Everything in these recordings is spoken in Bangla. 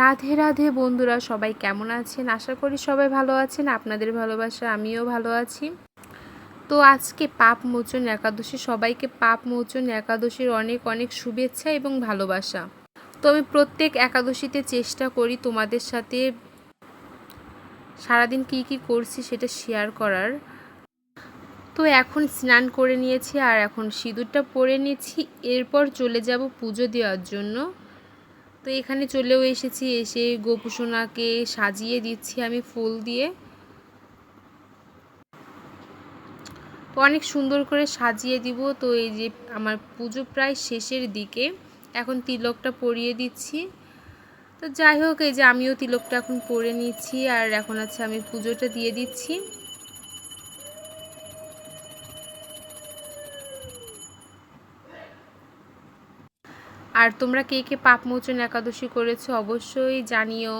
রাধে রাধে বন্ধুরা, সবাই কেমন আছেন? আশা করি সবাই ভালো আছেন, আপনাদের ভালোবাসা আমিও ভালো আছি। তো আজকে পাপ মোচন একাদশী, সবাইকে পাপ মোচন একাদশীর অনেক অনেক শুভেচ্ছা এবং ভালোবাসা। তো আমি প্রত্যেক একাদশীতে চেষ্টা করি তোমাদের সাথে সারাদিন কি কি করছি সেটা শেয়ার করার। তো এখন স্নান করে নিয়েছি আর এখন সিঁদুরটা পরে নিয়েছি এরপর চলে যাব পুজো দেওয়ার জন্য। তো এখানে চলেও এসেছি, এসে গোপুসোনাকে সাজিয়ে দিচ্ছি আমি ফুল দিয়ে। তো অনেক সুন্দর করে সাজিয়ে দিব, তো এই যে আমার পুজো প্রায় শেষের দিকে। এখন তিলকটা পরিয়ে দিচ্ছি। তো যাই হোক, এই যে আমিও তিলকটা এখন পরে নিচ্ছি, আর এখন আছে আমি পুজোটা দিয়ে দিচ্ছি। আর তোমরা কে কে পাপ মোচন একাদশী করেছ অবশ্যই জানিও।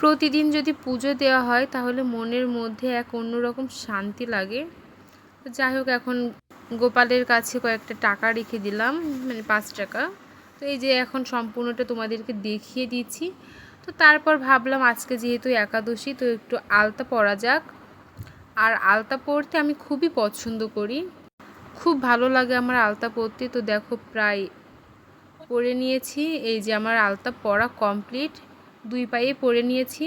প্রতিদিন যদি পুজো দেওয়া হয়, তাহলে মনের মধ্যে এক অন্যরকম শান্তি লাগে। তো যাই হোক, এখন গোপালের কাছে কয়েকটা টাকা রেখে দিলাম মানে পাঁচ টাকা। তো এই যে এখন সম্পূর্ণটা তোমাদেরকে দেখিয়ে দিচ্ছি। তো তারপর ভাবলাম আজকে যেহেতু একাদশী, তো একটু আলতা পরা যাক। আর আলতা পরতে আমি খুবই পছন্দ করি। খুব ভালো লাগে আমার আলতা পরতে। তো দেখো প্রায় পরে নিয়েছি। এই যে আমার আলতা পরা কমপ্লিট দুই পায়ে পরে নিয়েছি।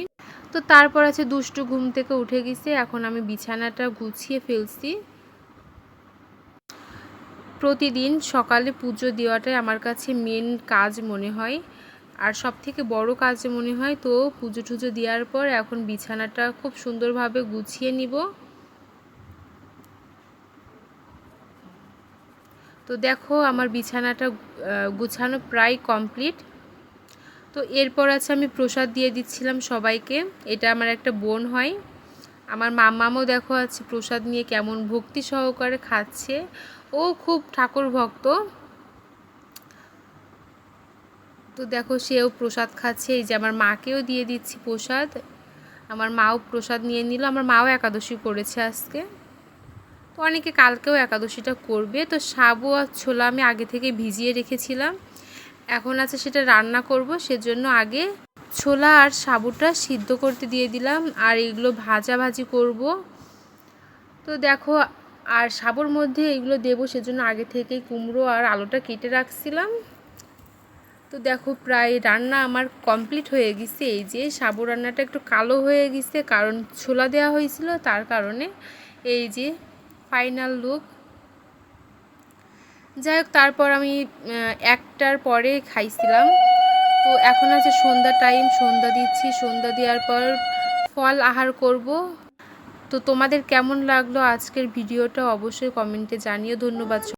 তো তারপর আছে দুষ্টু ঘুম থেকে উঠে গেছে। এখন আমি বিছানাটা গুছিয়ে ফেলছি। প্রতিদিন সকালে পুজো দেওয়াটাই আমার কাছে মেন কাজ মনে হয়। আর সব থেকে বড় কাজ মনে হয়, তো পুজো টুজো দেওয়ার পর এখন বিছানাটা খুব সুন্দরভাবে গুছিয়ে নিব। তো দেখো আমার বিছানাটা গুছানো প্রায় কমপ্লিট। তো এরপর আছে আমি প্রসাদ দিয়ে দিচ্ছিলাম সবাইকে। এটা আমার একটা বোন হয়। আমার মামামও দেখো আছে প্রসাদ নিয়ে কেমন ভক্তি সহকারে খাচ্ছে। ও খুব ঠাকুর ভক্ত তো দেখো সেও প্রসাদ খাচ্ছে, এই যে আমার মাকেও দিয়ে দিচ্ছি প্রসাদ। আমার মাও প্রসাদ নিয়ে নিল, আমার মাও একাদশী করেছে আজকে। তো অনেকে কালকেও একাদশীটা করবে। তো সাবু আর ছোলা আমি আগে থেকে ভিজিয়ে রেখেছিলাম। এখন আছে সেটা রান্না করব, সেজন্য আগে ছোলা আর সাবুটা সিদ্ধ করতে দিয়ে দিলাম, আর এগুলো ভাজা ভাজি করব। তো দেখো, আর সাবুর মধ্যে এগুলো দেবো, সেজন্য আগে থেকেই কুমড়ো আর আলুটা কেটে রাখছিলাম। তো দেখো প্রায় রান্না আমার কমপ্লিট হয়ে গেছে। এই যে সাবু রান্নাটা একটু কালো হয়ে গেছে, কারণ ছোলা দেওয়া হয়েছিল, তার কারণে এই যে ফাইনাল লুক যাই হোক, তারপর আমি একটার পরে খাইছিলাম। তো এখন আছে সন্ধ্যা টাইম সন্ধ্যা দিচ্ছি। সন্ধ্যা দেওয়ার পর ফল আহার করব। তো তোমাদের কেমন লাগল আজকের ভিডিওটা অবশ্যই কমেন্টে জানিও। ধন্যবাদ